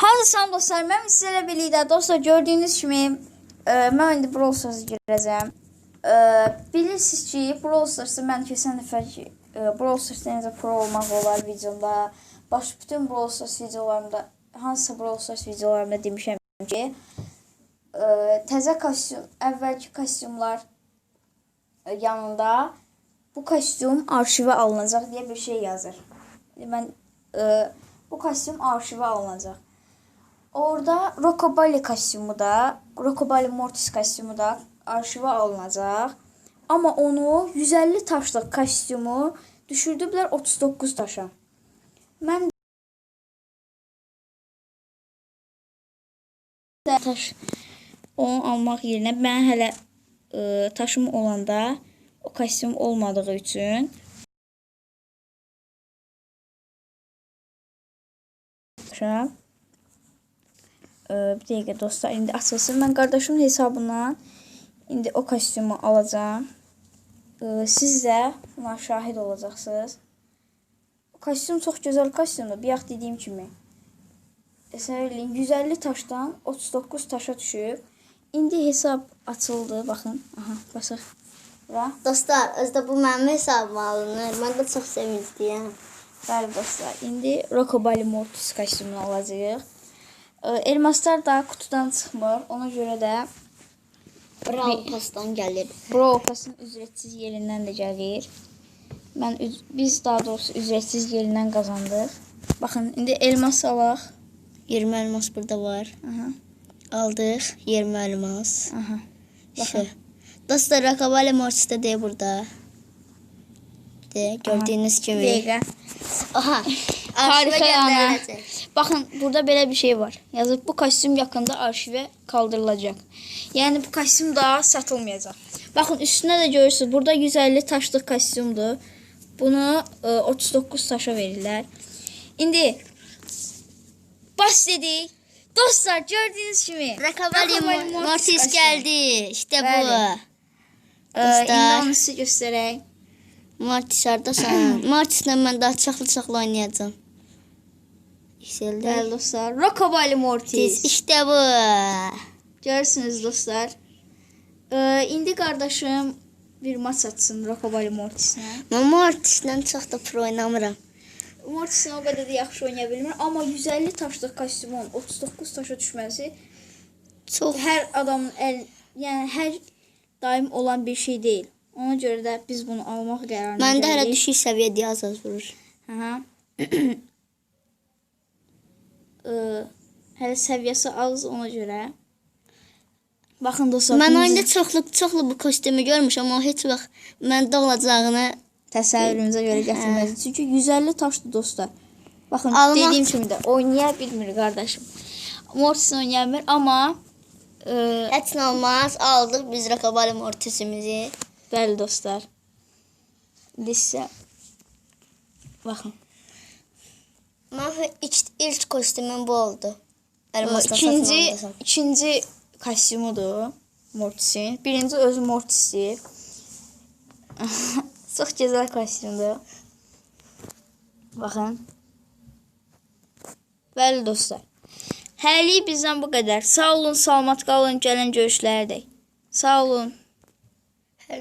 Hadi salam dostlar, mən sizlərlə birlikdə dostlar gördüyünüz kimi e, mən indi Brawl Stars girəcəm. E, bilirsiniz ki, Brawl Stars'ı mən keçən dəfə e, Brawl Stars'da necə pro olmaq olar videomda, baş bütün Brawl Stars videolarımda, hansısa Brawl Stars videolarımda demişəm ki, e, təzə kostyum, əvvəlki kostyumlar yanında bu kostyum arşivə alınacaq deyə bir şey yazır. Mən e, bu kostyum arşivə alınacaq. Orada Rockabilly kostyumu da, Rockabilly Mortis kostyumu da arşivə alınacaq. Amma onu 150 taşlıq kostyumu düşürdüblər 39 taşa. Mən taş onu almaq yerinə mən hələ ə, taşım olanda o kostyum olmadığı üçün taşa Ee, bir dakika dostlar indi açılsın. Ben kardeşimin hesabından indi o kostyumu alacağım. Ee, siz de buna şahit olacaksınız. O kostyum çok güzel kostyumdur. Bir yax dediyim kimi. E, Söyleyeyim 150 taşdan 39 taşa düşüb. İndi hesab açıldı. Baxın. Aha, basıq. Bura. Dostlar, özdə bu mənim hesabıma alınır. Mən də çox sevincliyəm. Bəli dostlar. İndi Rockabilly Mortis kostyumunu alacağıq. Ee, elmaslar da kutudan çıxmır. Ona görə də Brawl Pass'dan gəlir. Brawl Pass'ın ücretsiz yerindən də gəlir. Mən biz daha doğrusu ücretsiz yerindən qazandıq. Baxın, indi elmas alaq. 20 elmas burada var. Aha, Aldıq 20 elmas. aha. Şu. Dostlar, Rakabali Mortis də deyə burada. De, gördüyünüz kimi. Dəqiqə. Aha. Yana. göndəriləcək. Baxın, burada belə bir şey var. Yazıb bu kostyum yaxında arşivə kaldırılacaq. Yəni bu kostyum daha satılmayacaq. Baxın, üstünə də görürsüz. Burada 150 taşlıq kostyumdur. Bunu e, 39 taşa verirlər. İndi bas dedik. Dostlar gördüyünüz kimi Rakabali Mortis gəldi. İşte bu. E, Dostlar. indi onu sizə göstərək. Mortis hardasan? Mortislə mən daha çoxlu-çoxlu oynayacağam. Yükseldi. Dostlar. Rockabilly Mortis. İşte bu. Görürsünüz dostlar. Ee, indi qardaşım bir maç atsın Rockabilly Mortis'lə. Mən Mortislə çox da pro oynamıram. Mortis'lə o qədər də yaxşı oynaya bilmir, amma 150 taşlıq kostyumun 39 taşa düşməsi Çox hər adamın əl, yəni hər daim olan bir şey deyil. Ona görə də biz bunu almaq qərarına Məndə hələ düşük səviyyədə az az vurur. Ee, hələ səviyyəsi az ona görə. Baxın dostlar. Mən oyunda çoxlu çoxlu bu kostyumu görmüşəm, amma heç vaxt məndə olacağını təsəvvürümüzə görə gətirməzdi. Çünki 150 taşdı dostlar. Baxın, Almaq- dediyim kimi də oynaya bilmir qardaşım. Mortis oynaya bilmir, amma e, heç nə olmaz. Aldıq biz Rakabali Mortisimizi. Bəli dostlar. İndi sizə baxın. Mən ilk, ilk kostyumum bu oldu. E, Elmasla ikinci ikinci kostyumudur Mortisin. Birinci özü Mortisdir. Çox gözəl kostyumdur. Baxın. Bəli dostlar. Hələlik bizdən bu qədər. Sağ olun, salamat qalın, gələn görüşlərə dək. Sağ olun.